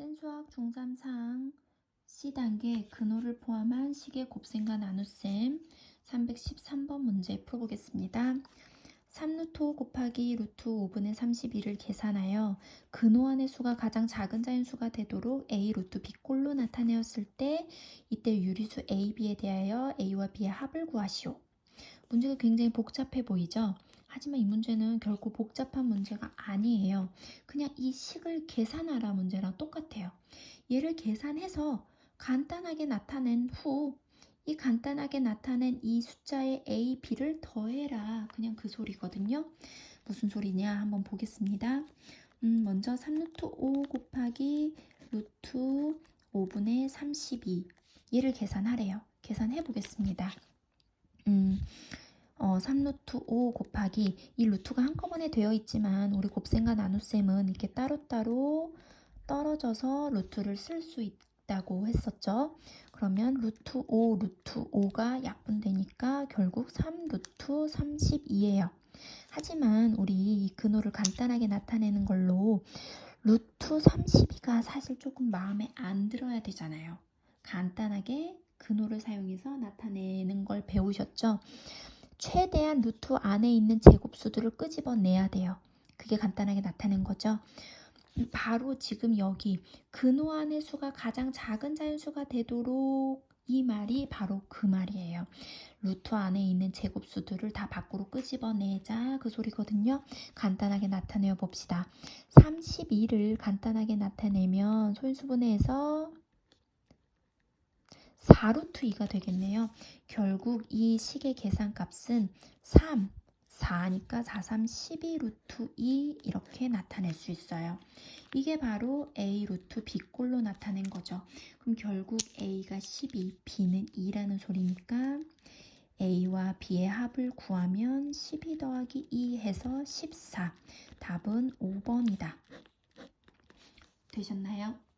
센수학 중3상 C단계 근호를 포함한 식의 곱셈과 나눗셈 313번 문제 풀어보겠습니다. 3루트 5 곱하기 루트 5분의 32를 계산하여 근호 안의 수가 가장 작은 자연수가 되도록 A 루트 B꼴로 나타내었을 때 이때 유리수 A, B에 대하여 A와 B의 합을 구하시오. 문제가 굉장히 복잡해 보이죠? 하지만 이 문제는 결코 복잡한 문제가 아니에요. 그냥 이 식을 계산하라 문제랑 똑같아요. 얘를 계산해서 간단하게 나타낸 후 이 간단하게 나타낸 이 숫자의 A, B를 더해라. 그냥 그 소리거든요. 무슨 소리냐 한번 보겠습니다. 음, 먼저 3루트 5 곱하기 루트 5분의 32 얘를 계산하래요. 계산해 보겠습니다. 음, 어, 3루트 5 곱하기 이 루트가 한꺼번에 되어 있지만 우리 곱셈과 나눗셈은 이렇게 따로따로 떨어져서 루트를 쓸 수 있다고 했었죠. 그러면 루트 5, 루트 5가 약분되니까 결국 3 루트 32예요. 하지만 우리 이 근호를 간단하게 나타내는 걸로 루트 32가 사실 조금 마음에 안 들어야 되잖아요. 간단하게 근호를 사용해서 나타내는 걸 배우셨죠? 최대한 루트 안에 있는 제곱수들을 끄집어내야 돼요. 그게 간단하게 나타낸 거죠. 바로 지금 여기 근호 안의 수가 가장 작은 자연수가 되도록 이 말이 바로 그 말이에요. 루트 안에 있는 제곱수들을 다 밖으로 끄집어내자 그 소리거든요. 간단하게 나타내어 봅시다. 32를 간단하게 나타내면 소인수분해에서 4루트 2가 되겠네요. 결국 이 식의 계산값은 3, 4니까 4, 3, 12 루트 2 이렇게 나타낼 수 있어요. 이게 바로 A 루트 B꼴로 나타낸 거죠. 그럼 결국 A가 12, B는 2라는 소리니까 A와 B의 합을 구하면 12 더하기 2 해서 14. 답은 5번이다. 되셨나요?